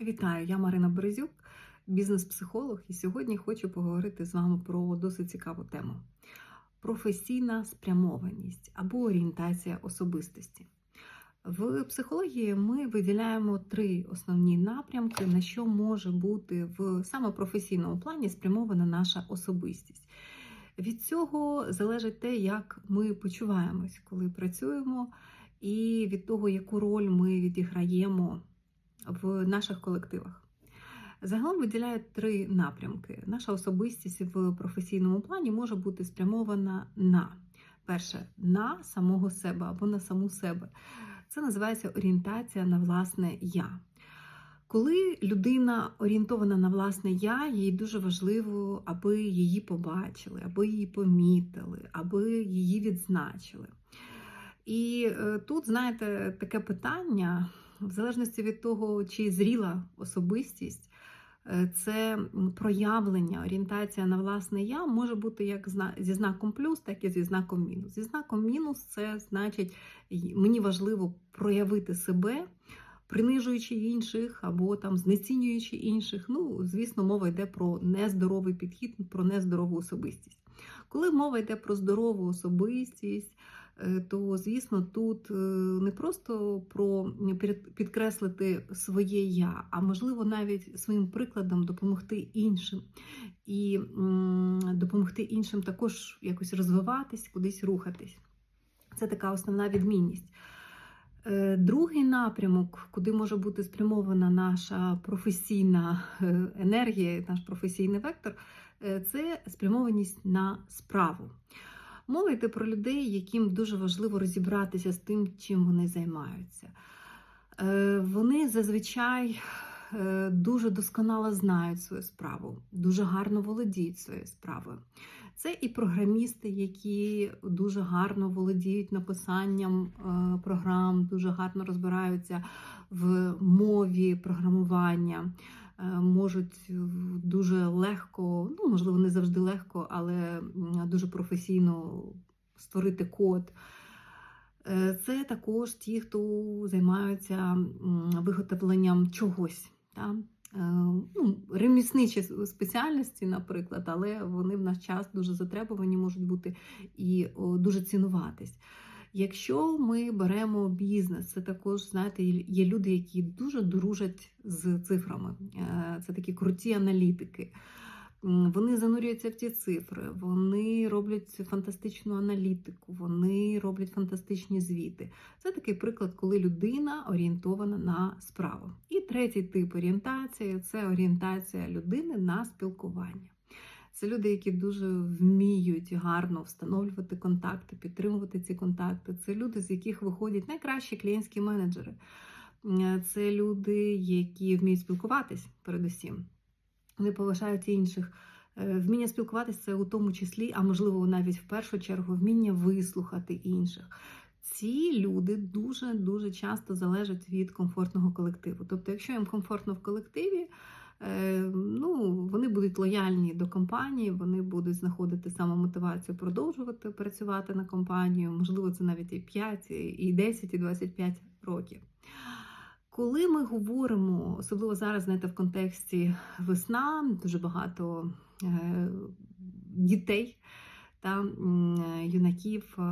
Вітаю, я Марина Березюк, бізнес-психолог, і сьогодні хочу поговорити з вами про досить цікаву тему: професійна спрямованість або орієнтація особистості. В психології ми виділяємо три основні напрямки, на що може бути в саме професійному плані спрямована наша особистість. Від цього залежить те, як ми почуваємось, коли працюємо, і від того, яку роль ми відіграємо в наших колективах. Загалом виділяють три напрямки. Наша особистість в професійному плані може бути спрямована на перше, на самого себе або на саму себе. Це називається орієнтація на власне я. Коли людина орієнтована на власне я, їй дуже важливо, аби її побачили, аби її помітили, аби її відзначили. І е, тут, знаєте, таке питання, в залежності від того, чи зріла особистість, е, це проявлення, орієнтація на власне я може бути як зі знаком плюс, так і зі знаком мінус. Зі знаком мінус це значить, мені важливо проявити себе. Принижуючи інших або там знецінюючи інших, ну звісно, мова йде про нездоровий підхід, про нездорову особистість. Коли мова йде про здорову особистість, то звісно, тут е, не просто про підкреслити своє я, а можливо навіть своїм прикладом допомогти іншим і допомогти іншим також якось розвиватись, кудись рухатись. Це така основна відмінність. Е, другий напрямок, куди може бути спрямована наша професійна енергія, наш професійний вектор, це спрямованість на справу. Мова йде про людей, яким дуже важливо розібратися з тим, чим вони займаються. Е, вони зазвичай е, дуже досконало знають свою справу, дуже гарно володіють своєю справою. Це і програмісти, які дуже гарно володіють написанням е, програм, дуже гарно розбираються в мові програмування. Е, можуть дуже легко, ну можливо, не завжди легко, але дуже професійно створити код. Е, це також ті, хто займаються виготовленням чогось. Та? Е, ну, Ремісничі спеціальності, наприклад, але вони в наш час дуже затребувані, можуть бути і дуже цінуватись. Якщо ми беремо бізнес, це також, знаєте, є люди, які дуже дружать з цифрами. Е, це такі круті аналітики. Вони занурюються в ті цифри, вони роблять фантастичну аналітику, вони роблять фантастичні звіти. Це такий приклад, коли людина орієнтована на справу. І третій тип орієнтації це орієнтація людини на спілкування. Це люди, які дуже вміють гарно встановлювати контакти, підтримувати ці контакти. Це люди, з яких виходять найкращі клієнтські менеджери. Це люди, які вміють спілкуватись передусім. Вони поважають інших. Е, вміння спілкуватися це у тому числі, а можливо, навіть в першу чергу, вміння вислухати інших. Ці люди дуже-дуже часто залежать від комфортного колективу. Тобто, якщо їм комфортно в колективі, Е, ну, вони будуть лояльні до компанії, вони будуть знаходити самомотивацію продовжувати працювати на компанію, можливо, це навіть і 5, і 10, і 25 років. Коли ми говоримо, особливо зараз, знаєте, в контексті весна, дуже багато е, дітей та юнаків е,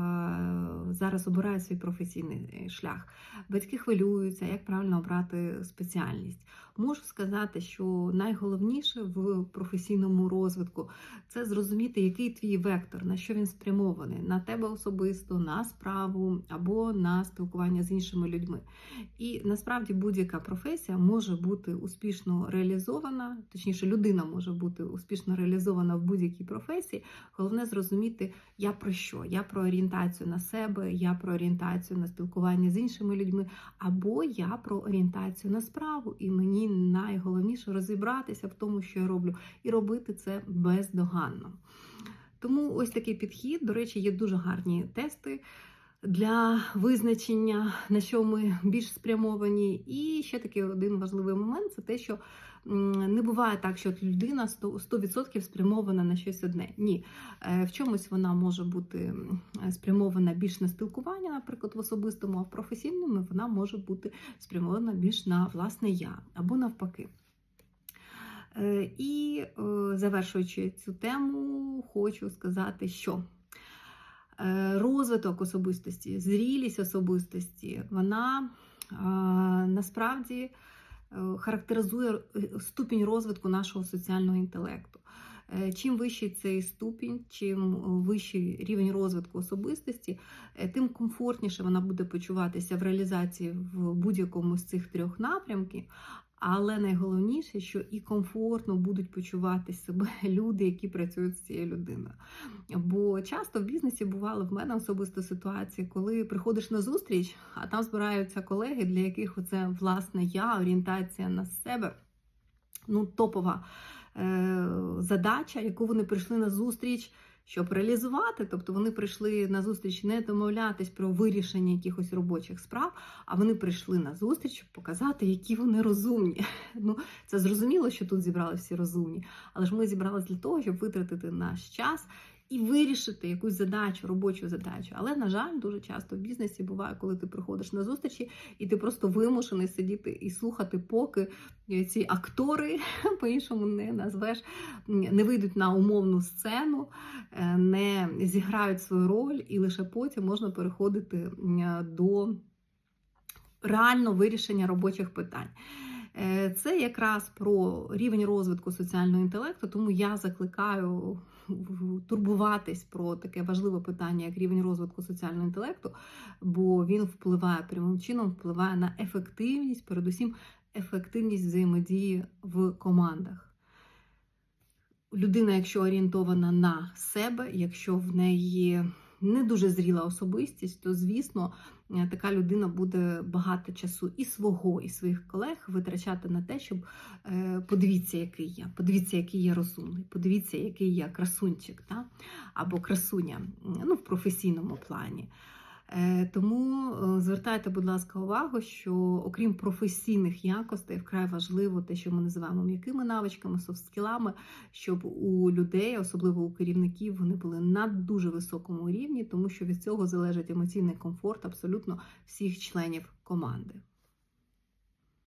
зараз обирають свій професійний шлях. Батьки хвилюються, як правильно обрати спеціальність. Можу сказати, що найголовніше в професійному розвитку це зрозуміти, який твій вектор, на що він спрямований, на тебе особисто, на справу або на спілкування з іншими людьми. І насправді будь-яка професія може бути успішно реалізована, точніше, людина може бути успішно реалізована в будь-якій професії. Головне зрозуміти, я про що? Я про орієнтацію на себе, я про орієнтацію на спілкування з іншими людьми, або я про орієнтацію на справу. І мені найголовніше розібратися в тому, що я роблю, і робити це бездоганно. Тому ось такий підхід, до речі, є дуже гарні тести. для визначення, на що ми більш спрямовані. І ще такий один важливий момент це те, що не буває так, що людина 100%, 100% спрямована на щось одне. Ні, Е, в чомусь вона може бути спрямована більш на спілкування, наприклад, в особистому, а в професійному вона може бути спрямована більш на власне я або навпаки. Е, І е, завершуючи цю тему, хочу сказати, що розвиток особистості, зрілість особистості, вона насправді характеризує е, ступінь розвитку нашого соціального інтелекту. Е, Чим вищий цей ступінь, чим вищий рівень розвитку особистості, е, тим комфортніше вона буде почуватися в реалізації в будь-якому з цих трьох напрямків. Але найголовніше, що і комфортно будуть почувати себе люди, які працюють з цією людиною. Бо часто в бізнесі бували в мене особисто ситуації, коли приходиш на зустріч, а там збираються колеги, для яких це власне я, орієнтація на себе. Ну, топова е, задача, яку вони прийшли на зустріч, щоб реалізувати. Тобто вони прийшли на зустріч не домовлятись про вирішення якихось робочих справ, а вони прийшли на зустріч, щоб показати, які вони розумні. Ну, це зрозуміло, що тут зібралися всі розумні, але ж ми зібралися для того, щоб витратити наш час. І вирішити якусь задачу, робочу задачу. Але, на жаль, дуже часто в бізнесі буває, коли ти приходиш на зустрічі, і ти просто вимушений сидіти і слухати, поки ці актори, по-іншому не назвеш, не вийдуть на умовну сцену, е, не зіграють свою роль, і лише потім можна переходити до реального вирішення робочих питань. Е, Це якраз про рівень розвитку соціального інтелекту, тому я закликаю турбуватись про таке важливе питання, як рівень розвитку соціального інтелекту, бо він впливає прямим чином, впливає на ефективність, передусім ефективність взаємодії в командах. Людина, якщо орієнтована на себе, якщо в неї не дуже зріла особистість, то звісно е, така людина буде багато часу і свого, і своїх колег витрачати на те, щоб е, подивіться, який я, подивіться, який я розумний, подивіться, який я красунчик, та? або красуня ну, в професійному плані. Е, Тому е, звертайте, будь ласка, увагу, що окрім професійних якостей, вкрай важливо те, що ми називаємо м'якими навичками, софт-скілами, щоб у людей, особливо у керівників, вони були на дуже високому рівні, тому що від цього залежить емоційний комфорт абсолютно всіх членів команди.